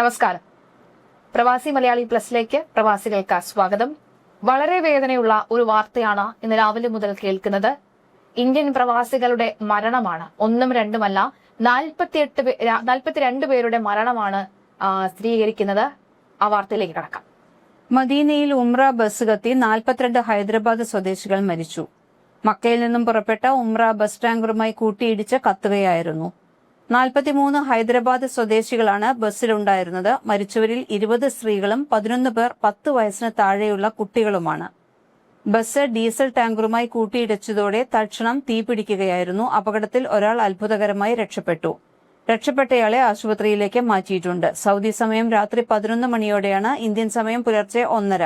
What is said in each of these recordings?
നമസ്കാരം. പ്രവാസി മലയാളി പ്ലസിലേക്ക് പ്രവാസികൾക്ക് സ്വാഗതം. വളരെ വേദനയുള്ള ഒരു വാർത്തയാണ് ഇന്ന് രാവിലെ മുതൽ കേൾക്കുന്നത്. ഇന്ത്യൻ പ്രവാസികളുടെ മരണമാണ്. ഒന്നും രണ്ടുമല്ല നാൽപ്പത്തിയെട്ട് നാൽപ്പത്തിരണ്ട് പേരുടെ മരണമാണ് സ്ഥിരീകരിക്കുന്നത്. ആ വാർത്തയിലേക്ക് കടക്കാം. മദീനയിൽ ഉംറ ബസ് കത്തി നാൽപ്പത്തിരണ്ട് ഹൈദരാബാദ് സ്വദേശികൾ മരിച്ചു. മക്കയിൽ നിന്നും പുറപ്പെട്ട ഉംറ ബസ് ടാങ്കറുമായി കൂട്ടിയിടിച്ച് കത്തുകയായിരുന്നു. നാൽപ്പത്തിമൂന്ന് ഹൈദരാബാദ് സ്വദേശികളാണ് ബസ്സിലുണ്ടായിരുന്നത്. മരിച്ചവരിൽ ഇരുപത് സ്ത്രീകളും പതിനൊന്ന് പേർ പത്ത് വയസ്സിന് താഴെയുള്ള കുട്ടികളുമാണ്. ബസ് ഡീസൽ ടാങ്കറുമായി കൂട്ടിയിടിച്ചതോടെ തൽക്ഷണം തീപിടിക്കുകയായിരുന്നു അപകടത്തിൽ ഒരാൾ അത്ഭുതകരമായി രക്ഷപ്പെട്ടു. രക്ഷപ്പെട്ടയാളെ ആശുപത്രിയിലേക്ക് മാറ്റിയിട്ടുണ്ട്. സൗദി സമയം രാത്രി പതിനൊന്ന് മണിയോടെയാണ് ഇന്ത്യൻ സമയം പുലർച്ചെ ഒന്നര.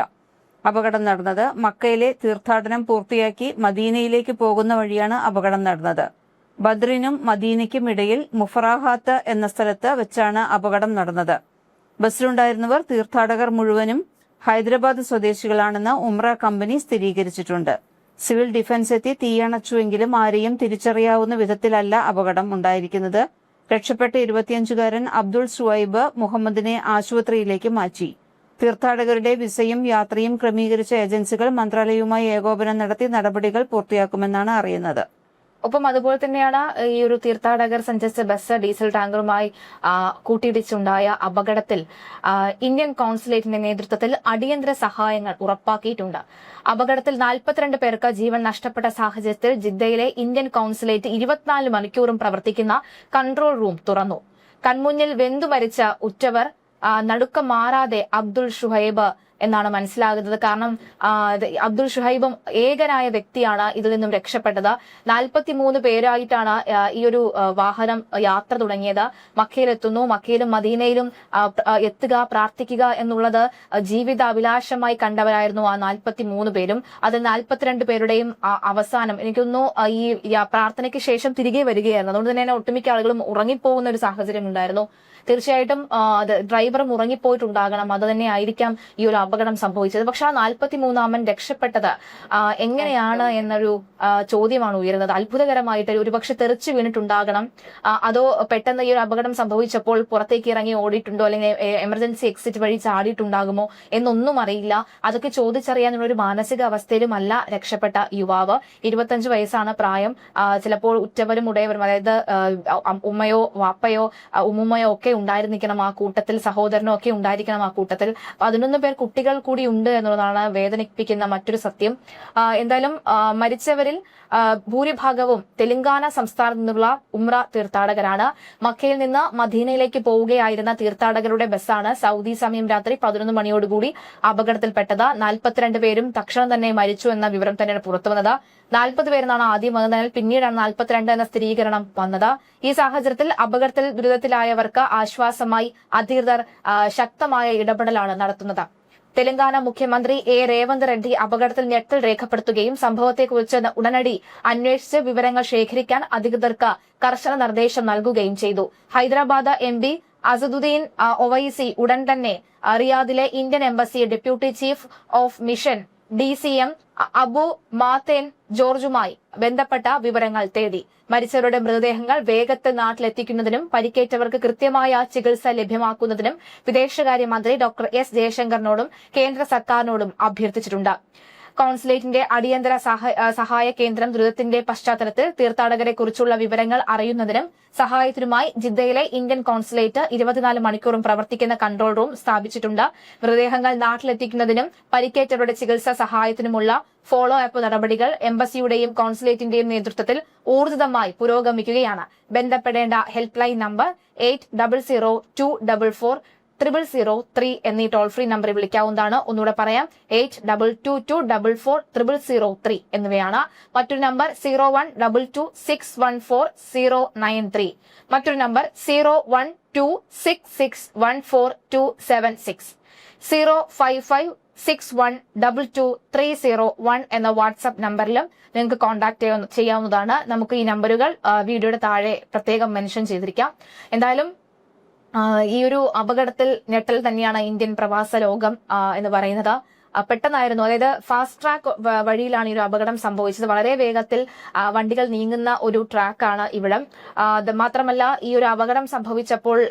അപകടം നടന്നത് മക്കയിലെ തീർത്ഥാടനം പൂർത്തിയാക്കി മദീനയിലേക്ക് പോകുന്ന വഴിയാണ് അപകടം നടന്നത്. ബദ്രിനും മദീനയ്ക്കും ഇടയിൽ മുഫറാഹാത്ത് എന്ന സ്ഥലത്ത് വെച്ചാണ് അപകടം നടന്നത്. ബസ്സിലുണ്ടായിരുന്നവർ തീർത്ഥാടകർ മുഴുവനും ഹൈദരാബാദ് സ്വദേശികളാണെന്ന് ഉംറ കമ്പനി സ്ഥിരീകരിച്ചിട്ടുണ്ട്. സിവിൽ ഡിഫൻസ് എത്തി തീയണച്ചുവെങ്കിലും ആരെയും തിരിച്ചറിയാവുന്ന വിധത്തിലല്ല അപകടം ഉണ്ടായിരിക്കുന്നത്. രക്ഷപ്പെട്ട ഇരുപത്തിയഞ്ചുകാരൻ അബ്ദുൾ സുവൈബ് മുഹമ്മദിനെ ആശുപത്രിയിലേക്ക് മാറ്റി. തീർത്ഥാടകരുടെ വിസയും യാത്രയും ക്രമീകരിച്ച ഏജൻസികൾ മന്ത്രാലയവുമായി ഏകോപനം നടത്തി നടപടികൾ പൂർത്തിയാക്കുമെന്നാണ് അറിയുന്നത്. ഒപ്പം അതുപോലെ തന്നെയാണ് ഈ ഒരു തീർത്ഥാടകർ സഞ്ചരിച്ച ബസ് ഡീസൽ ടാങ്കറുമായി കൂട്ടിയിടിച്ചുണ്ടായ അപകടത്തിൽ ഇന്ത്യൻ കോൺസുലേറ്റിന്റെ നേതൃത്വത്തിൽ അടിയന്തര സഹായങ്ങൾ ഉറപ്പാക്കിയിട്ടുണ്ട്. അപകടത്തിൽ നാൽപ്പത്തിരണ്ട് പേർക്ക് ജീവൻ നഷ്ടപ്പെട്ട സാഹചര്യത്തിൽ ജിദ്ദയിലെ ഇന്ത്യൻ കോൺസുലേറ്റ് ഇരുപത്തിനാല് മണിക്കൂറും പ്രവർത്തിക്കുന്ന കൺട്രോൾ റൂം തുറന്നു. കൺമുന്നിൽ വെന്തു മരിച്ച ഉറ്റവർ നടുക്കം മാറാതെ അബ്ദുൾ ഷുഹൈബ് എന്നാണ് മനസ്സിലാകുന്നത്. കാരണം അബ്ദുൾ ഷുഹൈബും ഏകനായ വ്യക്തിയാണ് ഇതിൽ നിന്നും രക്ഷപ്പെട്ടത്. നാൽപ്പത്തി മൂന്ന് പേരായിട്ടാണ് ഈ ഒരു വാഹനം യാത്ര തുടങ്ങിയത്. മക്കയിലെത്തുന്നു. മക്കയിലും മദീനയിലും എത്തുക പ്രാർത്ഥിക്കുക എന്നുള്ളത് ജീവിത അഭിലാഷമായി കണ്ടവരായിരുന്നു ആ നാൽപ്പത്തി മൂന്ന് പേരും. അതിൽ നാൽപ്പത്തിരണ്ട് പേരുടെയും അവസാനം. എനിക്കൊന്നു ഈ പ്രാർത്ഥനയ്ക്ക് ശേഷം തിരികെ വരികയായിരുന്നു. അതുകൊണ്ട് തന്നെ ഒട്ടുമിക്ക ആളുകളും ഉറങ്ങിപ്പോകുന്ന ഒരു സാഹചര്യം ഉണ്ടായിരുന്നു. തീർച്ചയായിട്ടും ഡ്രൈവർ മുറങ്ങിപ്പോയിട്ടുണ്ടാകണം. അത് തന്നെ ആയിരിക്കാം ഈ ഒരു അപകടം സംഭവിച്ചത്. പക്ഷെ ആ നാൽപ്പത്തി മൂന്നാമൻ രക്ഷപ്പെട്ടത് എങ്ങനെയാണ് എന്നൊരു ചോദ്യമാണ് ഉയരുന്നത്. അത്ഭുതകരമായിട്ട് ഒരുപക്ഷെ തെറിച്ചു വീണിട്ടുണ്ടാകണം. അതോ പെട്ടെന്ന് ഈ ഒരു അപകടം സംഭവിച്ചപ്പോൾ പുറത്തേക്ക് ഇറങ്ങി ഓടിയിട്ടുണ്ടോ? അല്ലെങ്കിൽ എമർജൻസി എക്സിറ്റ് വഴി ചാടിയിട്ടുണ്ടാകുമോ എന്നൊന്നും അറിയില്ല. അതൊക്കെ ചോദിച്ചറിയാനുള്ള ഒരു മാനസിക അവസ്ഥയിലുമല്ല രക്ഷപ്പെട്ട യുവാവ്. ഇരുപത്തഞ്ച് വയസ്സാണ് പ്രായം. ചിലപ്പോൾ ഉറ്റവരും ഉടയവരും അതായത് ഉമ്മയോ വാപ്പയോ ഉമ്മുമ്മയോ ഒക്കെ ഉണ്ടായിരിക്കണം ആ കൂട്ടത്തിൽ സഹോദരനും ഒക്കെ ഉണ്ടായിരിക്കണം ആ കൂട്ടത്തിൽ. പതിനൊന്ന് പേർ കുട്ടികൾ കൂടി ഉണ്ട് എന്നുള്ളതാണ് വേദനിപ്പിക്കുന്ന മറ്റൊരു സത്യം. എന്തായാലും മരിച്ചവരിൽ ഭൂരിഭാഗവും തെലങ്കാന സംസ്ഥാനത്ത് നിന്നുള്ള ഉമ്ര തീർത്ഥാടകരാണ്. മക്കയിൽ നിന്ന് മദീനയിലേക്ക് പോവുകയായിരുന്ന തീർത്ഥാടകരുടെ ബസ്സാണ് സൗദി സമയം രാത്രി പതിനൊന്ന് മണിയോടുകൂടി അപകടത്തിൽപ്പെട്ടത്. നാൽപ്പത്തിരണ്ട് പേരും തക്ഷണം തന്നെ മരിച്ചു എന്ന വിവരം തന്നെയാണ് പുറത്തുവന്നത് നാൽപ്പത് പേരെന്നാണ് ആദ്യം വന്നതിനാൽ പിന്നീടാണ് നാൽപ്പത്തിരണ്ട് എന്ന സ്ഥിരീകരണം വന്നത്. ഈ സാഹചര്യത്തിൽ അപകടത്തിൽ ദുരിതത്തിലായവർക്ക് ആശ്വാസമായി അധികൃതർ ശക്തമായ ഇടപെടലാണ് നടത്തുന്നത്. തെലങ്കാന മുഖ്യമന്ത്രി എ. രേവന്ത് റെഡ്ഡി അപകടത്തിൽ ഞെട്ടൽ രേഖപ്പെടുത്തുകയും സംഭവത്തെക്കുറിച്ച് ഉടനടി അന്വേഷിച്ച് വിവരങ്ങൾ ശേഖരിക്കാൻ അധികൃതർക്ക് കർശന നിർദ്ദേശം നൽകുകയും ചെയ്തു. ഹൈദരാബാദ് എം പി അസദുദ്ദീൻ ഒവൈസി ഉടൻ തന്നെ റിയാദിലെ Indian embassy deputy chief of mission D C M Abu Mathen ജോർജുമായി ബന്ധപ്പെട്ട വിവരങ്ങൾ തേടി. മരിച്ചവരുടെ മൃതദേഹങ്ങൾ വേഗത്തിൽ നാട്ടിലെത്തിക്കുന്നതിനും പരിക്കേറ്റവർക്ക് കൃത്യമായ ചികിത്സ ലഭ്യമാക്കുന്നതിനും വിദേശകാര്യമന്ത്രി ഡോക്ടർ എസ് ജയശങ്കറിനോടും കേന്ദ്ര സർക്കാരിനോടും അഭ്യർത്ഥിച്ചിട്ടുണ്ട്. കോൺസുലേറ്റിന്റെ അടിയന്തര സഹായ കേന്ദ്രം ദുരിതത്തിന്റെ പശ്ചാത്തലത്തിൽ തീർത്ഥാടകരെ കുറിച്ചുള്ള വിവരങ്ങൾ അറിയുന്നതിനും സഹായത്തിനുമായി ജിദ്ദയിലെ ഇന്ത്യൻ കോൺസുലേറ്റ് ഇരുപത്തിനാല് മണിക്കൂറും പ്രവർത്തിക്കുന്ന കൺട്രോൾ റൂം സ്ഥാപിച്ചിട്ടുണ്ട്. മൃതദേഹങ്ങൾ നാട്ടിലെത്തിക്കുന്നതിനും പരിക്കേറ്റവരുടെ ചികിത്സാ സഹായത്തിനുമുള്ള ഫോളോ അപ്പ് നടപടികൾ എംബസിയുടെയും കോൺസുലേറ്റിന്റെയും നേതൃത്വത്തിൽ ഊർജിതമായി പുരോഗമിക്കുകയാണ്. ബന്ധപ്പെടേണ്ട help line number eight double zero two double four triple zero three എന്നീ ടോൾ ഫ്രീ നമ്പറിൽ വിളിക്കാവുന്നതാണ്. ഒന്നുകൂടെ പറയാം. Eight double two two double four triple zero three എന്നിവയാണ്. മറ്റൊരു number zero one double two six one four zero nine three മറ്റൊരു number zero one two six six one four two seven six zero five five six one double two three zero one എന്ന WhatsApp നമ്പറിലും നിങ്ങൾക്ക് contact ചെയ്യാവുന്നതാണ്. നമുക്ക് ഈ നമ്പറുകൾ വീഡിയോയുടെ താഴെ പ്രത്യേകം മെൻഷൻ ചെയ്തിരിക്കാം. എന്തായാലും ഈ ഒരു അപകടത്തിൽ ഞെട്ടൽ തന്നെയാണ് ഇന്ത്യൻ പ്രവാസ ലോകം എന്ന് പറയുന്നത്. പെട്ടെന്നായിരുന്നു. അതായത് ഫാസ്റ്റ് ട്രാക്ക് വഴിയിലാണ് ഈ ഒരു അപകടം സംഭവിച്ചത്. വളരെ വേഗത്തിൽ വണ്ടികൾ നീങ്ങുന്ന ഒരു ട്രാക്കാണ് ഇവിടം. മാത്രമല്ല ഈ ഒരു അപകടം സംഭവിച്ചപ്പോൾ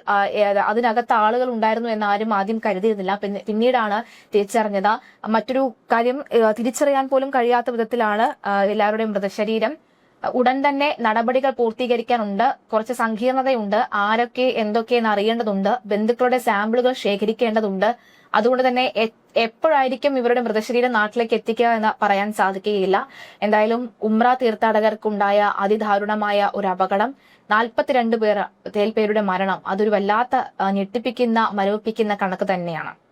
അതിനകത്ത് ആളുകൾ ഉണ്ടായിരുന്നു എന്ന് ആരും ആദ്യം കരുതിയിരുന്നില്ല. പിന്നെ- പിന്നീടാണ് തിരിച്ചറിഞ്ഞത്. മറ്റൊരു കാര്യം തിരിച്ചറിയാൻ പോലും കഴിയാത്ത വിധത്തിലാണ് എല്ലാവരുടെയും മൃതശരീരം. ഉടൻ തന്നെ നടപടികൾ പൂർത്തീകരിക്കാനുണ്ട്. കുറച്ച് സങ്കീർണതയുണ്ട്. ആരൊക്കെ എന്തൊക്കെയെന്ന് അറിയേണ്ടതുണ്ട്. ബന്ധുക്കളുടെ സാമ്പിളുകൾ ശേഖരിക്കേണ്ടതുണ്ട്. അതുകൊണ്ട് തന്നെ എപ്പോഴായിരിക്കും ഇവരുടെ മൃതശരീരം നാട്ടിലേക്ക് എത്തിക്കുക എന്ന് പറയാൻ സാധിക്കുകയില്ല. എന്തായാലും ഉമ്ര തീർത്ഥാടകർക്കുണ്ടായ അതിദാരുണമായ ഒരു അപകടം. നാൽപ്പത്തിരണ്ട് പേർ പേരുടെ മരണം. അതൊരു വല്ലാത്ത ഞെട്ടിപ്പിക്കുന്ന മരവിപ്പിക്കുന്ന കണക്ക് തന്നെയാണ്.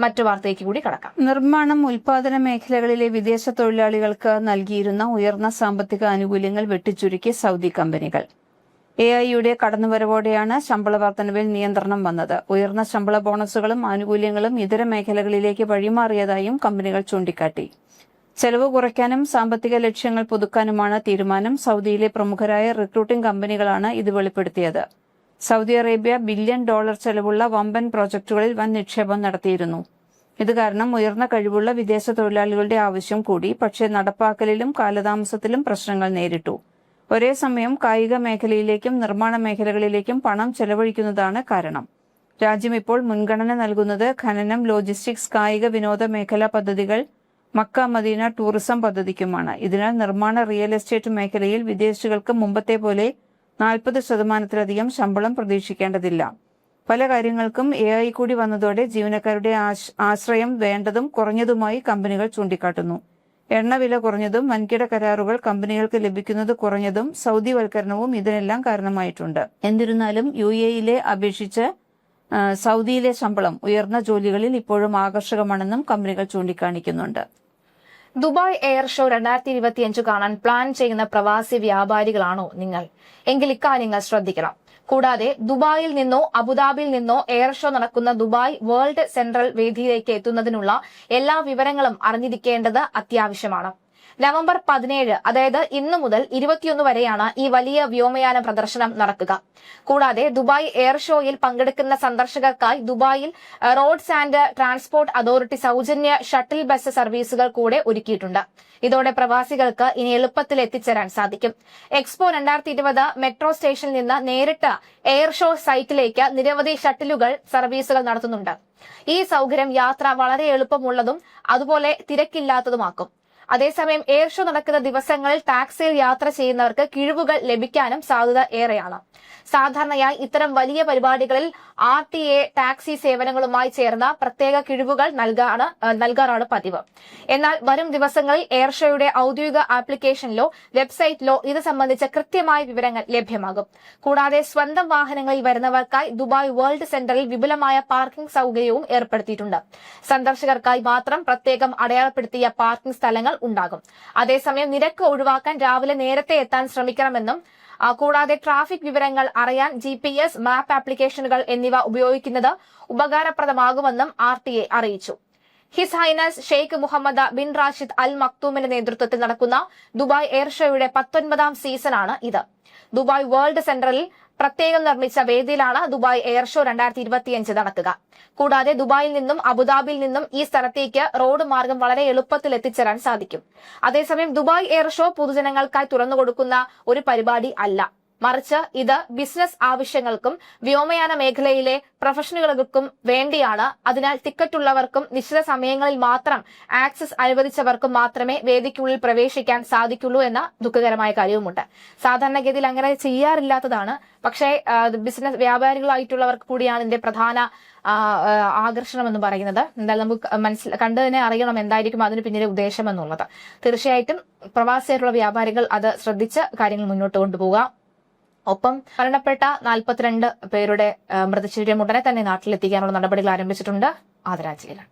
മറ്റു വാർത്തയ്ക്ക് കൂടി കടക്കാം. നിർമ്മാണം ഉൽപാദന മേഖലകളിലെ വിദേശ തൊഴിലാളികൾക്ക് നൽകിയിരുന്ന ഉയർന്ന സാമ്പത്തിക ആനുകൂല്യങ്ങൾ വെട്ടിച്ചുരുക്കി സൗദി കമ്പനികൾ. എ ഐയുടെ കടന്നുവരവോടെയാണ് ശമ്പള വർധനവിൽ നിയന്ത്രണം വന്നത്. ഉയർന്ന ശമ്പള ബോണസുകളും ആനുകൂല്യങ്ങളും ഇതര മേഖലകളിലേക്ക് വഴിമാറിയതായും കമ്പനികൾ ചൂണ്ടിക്കാട്ടി. ചെലവ് കുറയ്ക്കാനും സാമ്പത്തിക ലക്ഷ്യങ്ങൾ പുതുക്കാനുമാണ് തീരുമാനം. സൗദിയിലെ പ്രമുഖരായ റിക്രൂട്ടിംഗ് കമ്പനികളാണ് ഇത് വെളിപ്പെടുത്തിയത്. സൗദി അറേബ്യ ബില്യൺ ഡോളർ ചെലവുള്ള വമ്പൻ പ്രോജക്റ്റുകളിൽ വൻ നിക്ഷേപം നടത്തിയിരുന്നു. ഇത് കാരണം ഉയർന്ന കഴിവുള്ള വിദേശ തൊഴിലാളികളുടെ ആവശ്യം കൂടി പക്ഷേ നടപ്പാക്കലിലും കാലതാമസത്തിലും പ്രശ്നങ്ങൾ നേരിട്ടു. ഒരേ സമയം കായിക മേഖലയിലേക്കും നിർമ്മാണ മേഖലകളിലേക്കും പണം ചെലവഴിക്കുന്നതാണ് കാരണം. രാജ്യം ഇപ്പോൾ മുൻഗണന നൽകുന്നത് ഖനനം ലോജിസ്റ്റിക്സ് കായിക വിനോദ മേഖലാ പദ്ധതികൾ മക്ക മദീന ടൂറിസം പദ്ധതിക്കുമാണ്. ഇതിനാൽ നിർമ്മാണ റിയൽ എസ്റ്റേറ്റ് മേഖലയിൽ വിദേശികൾക്ക് മുമ്പത്തെ പോലെ നാൽപ്പത് ശതമാനത്തിലധികം ശമ്പളം പ്രതീക്ഷിക്കേണ്ടതില്ല. പല കാര്യങ്ങൾക്കും എ ഐ കൂടി വന്നതോടെ ജീവനക്കാരുടെ ആശ്- ആശ്രയം വേണ്ടതും കുറഞ്ഞതുമായി കമ്പനികൾ ചൂണ്ടിക്കാട്ടുന്നു. എണ്ണവില കുറഞ്ഞതും വൻകിട കരാറുകൾ കമ്പനികൾക്ക് ലഭിക്കുന്നത് കുറഞ്ഞതും സൗദിവൽക്കരണവും ഇതിനെല്ലാം കാരണമായിട്ടുണ്ട്. എന്നിരുന്നാലും യു എയിലെ അപേക്ഷിച്ച് സൗദിയിലെ ശമ്പളം ഉയർന്ന ജോലികളിൽ ഇപ്പോഴും ആകർഷകമാണെന്നും കമ്പനികൾ ചൂണ്ടിക്കാണിക്കുന്നുണ്ട്. ദുബായ് എയർ ഷോ രണ്ടായിരത്തി ഇരുപത്തിയഞ്ച് കാണാൻ പ്ലാൻ ചെയ്യുന്ന പ്രവാസി വ്യാപാരികളാണോ നിങ്ങൾ? എങ്കിൽ ഇക്കാര്യങ്ങൾ ശ്രദ്ധിക്കണം. കൂടാതെ ദുബായിൽ നിന്നോ അബുദാബിയിൽ നിന്നോ എയർ ഷോ നടക്കുന്ന ദുബായ് വേൾഡ് സെൻട്രൽ വേദിയിലേക്ക് എത്തുന്നതിനുള്ള എല്ലാ വിവരങ്ങളും അറിഞ്ഞിരിക്കേണ്ടത് അത്യാവശ്യമാണ്. നവംബർ പതിനേഴ് അതായത് ഇന്ന് മുതൽ ഇരുപത്തിയൊന്ന് വരെയാണ് ഈ വലിയ വ്യോമയാന പ്രദർശനം നടക്കുക. കൂടാതെ ദുബായ് എയർ ഷോയിൽ പങ്കെടുക്കുന്ന സന്ദർശകർക്കായി ദുബായിൽ റോഡ്സ് ആൻഡ് ട്രാൻസ്പോർട്ട് അതോറിറ്റി സൗജന്യ ഷട്ടിൽ ബസ് സർവീസുകൾ കൂടെ ഒരുക്കിയിട്ടുണ്ട്. ഇതോടെ പ്രവാസികൾക്ക് ഇനി എളുപ്പത്തിൽ എത്തിച്ചേരാൻ സാധിക്കും. എക്സ്പോ രണ്ടായിരത്തി ഇരുപത് മെട്രോ സ്റ്റേഷനിൽ നിന്ന് നേരിട്ട് എയർ ഷോ സൈറ്റിലേക്ക് നിരവധി ഷട്ടിലുകൾ സർവീസുകൾ നടത്തുന്നുണ്ട്. ഈ സൗകര്യം യാത്ര വളരെ എളുപ്പമുള്ളതും അതുപോലെ തിരക്കില്ലാത്തതുമാക്കും. അതേസമയം എയർ ഷോ നടക്കുന്ന ദിവസങ്ങളിൽ ടാക്സിയിൽ യാത്ര ചെയ്യുന്നവർക്ക് കിഴിവുകൾ ലഭിക്കാനും സാധ്യത ഏറെയാണ്. സാധാരണയായി ഇത്തരം വലിയ പരിപാടികളിൽ ആർ ടി എ ടാക്സി സേവനങ്ങളുമായി ചേർന്ന പ്രത്യേക കിഴിവുകൾ നൽകാണ് നൽകാറാണ് പതിവ്. എന്നാൽ വരും ദിവസങ്ങളിൽ എയർ ഷോയുടെ ഔദ്യോഗിക ആപ്ലിക്കേഷനിലോ വെബ്സൈറ്റിലോ ഇത് സംബന്ധിച്ച കൃത്യമായ വിവരങ്ങൾ ലഭ്യമാകും. കൂടാതെ സ്വന്തം വാഹനങ്ങളിൽ വരുന്നവർക്കായി ദുബായ് വേൾഡ് സെന്ററിൽ വിപുലമായ പാർക്കിംഗ് സൗകര്യവും ഏർപ്പെടുത്തിയിട്ടുണ്ട്. സന്ദർശകർക്കായി മാത്രം പ്രത്യേകം അടയാളപ്പെടുത്തിയ പാർക്കിംഗ് സ്ഥലങ്ങൾ ഉണ്ടാകും. അതേസമയം നിരക്ക് ഒഴിവാക്കാൻ രാവിലെ നേരത്തെ എത്താൻ ശ്രമിക്കണമെന്നും കൂടാതെ ട്രാഫിക് വിവരങ്ങൾ അറിയാൻ ജി പി എസ് മാപ്പ് ആപ്ലിക്കേഷനുകൾ എന്നിവ ഉപയോഗിക്കുന്നത് ഉപകാരപ്രദമാകുമെന്നും ആർ ടി എ അറിയിച്ചു. His Highness Sheikh Mohammed bin Rashid Al മക്തൂമിന്റെ നേതൃത്വത്തിൽ നടക്കുന്ന ദുബായ് എയർ ഷോയുടെ പത്തൊൻപതാം സീസണാണ് ഇത്. ദുബായ് വേൾഡ് സെന്ററിൽ പ്രത്യേകം നിർമ്മിച്ച വേദിയിലാണ് ദുബായ് എയർ ഷോ രണ്ടായിരത്തി ഇരുപത്തിയഞ്ച് നടക്കുക കൂടാതെ ദുബായിൽ നിന്നും അബുദാബിയിൽ നിന്നും ഈ സ്ഥലത്തേക്ക് റോഡ് മാർഗം വളരെ എളുപ്പത്തിൽ എത്തിച്ചേരാൻ സാധിക്കും. അതേസമയം ദുബായ് എയർ ഷോ പൊതുജനങ്ങൾക്കായി തുറന്നുകൊടുക്കുന്ന ഒരു പരിപാടി അല്ല. മറിച്ച് ഇത് ബിസിനസ് ആവശ്യങ്ങൾക്കും വ്യോമയാന മേഖലയിലെ പ്രൊഫഷണലുകൾക്കും വേണ്ടിയാണ്. അതിനാൽ ടിക്കറ്റ് ഉള്ളവർക്കും നിശ്ചിത സമയങ്ങളിൽ മാത്രം ആക്സസ് അനുവദിച്ചവർക്കും മാത്രമേ വേദിക്കുള്ളിൽ പ്രവേശിക്കാൻ സാധിക്കുള്ളൂ എന്ന ദുഃഖകരമായ കാര്യവുമുണ്ട്. സാധാരണഗതിയിൽ അങ്ങനെ ചെയ്യാറില്ലാത്തതാണ്. പക്ഷേ ബിസിനസ് വ്യാപാരികളായിട്ടുള്ളവർക്ക് കൂടിയാണ് ഇതിന്റെ പ്രധാന ആകർഷണം എന്ന് പറയുന്നത്. എന്തായാലും നമുക്ക് മനസ്സിൽ കണ്ടു തന്നെ അറിയണം എന്തായിരിക്കും അതിന് പിന്നിലെ ഉദ്ദേശം എന്നുള്ളത് തീർച്ചയായിട്ടും പ്രവാസിയായിട്ടുള്ള വ്യാപാരികൾ അത് ശ്രദ്ധിച്ച് കാര്യങ്ങൾ മുന്നോട്ട് കൊണ്ടുപോകുക ഒപ്പം മരണപ്പെട്ട നാൽപ്പത്തിരണ്ട് പേരുടെ മൃതശരീരം ഉടനെ തന്നെ നാട്ടിലെത്തിക്കാനുള്ള നടപടികൾ ആരംഭിച്ചിട്ടുണ്ട്. ആദരാഞ്ജലികൾ.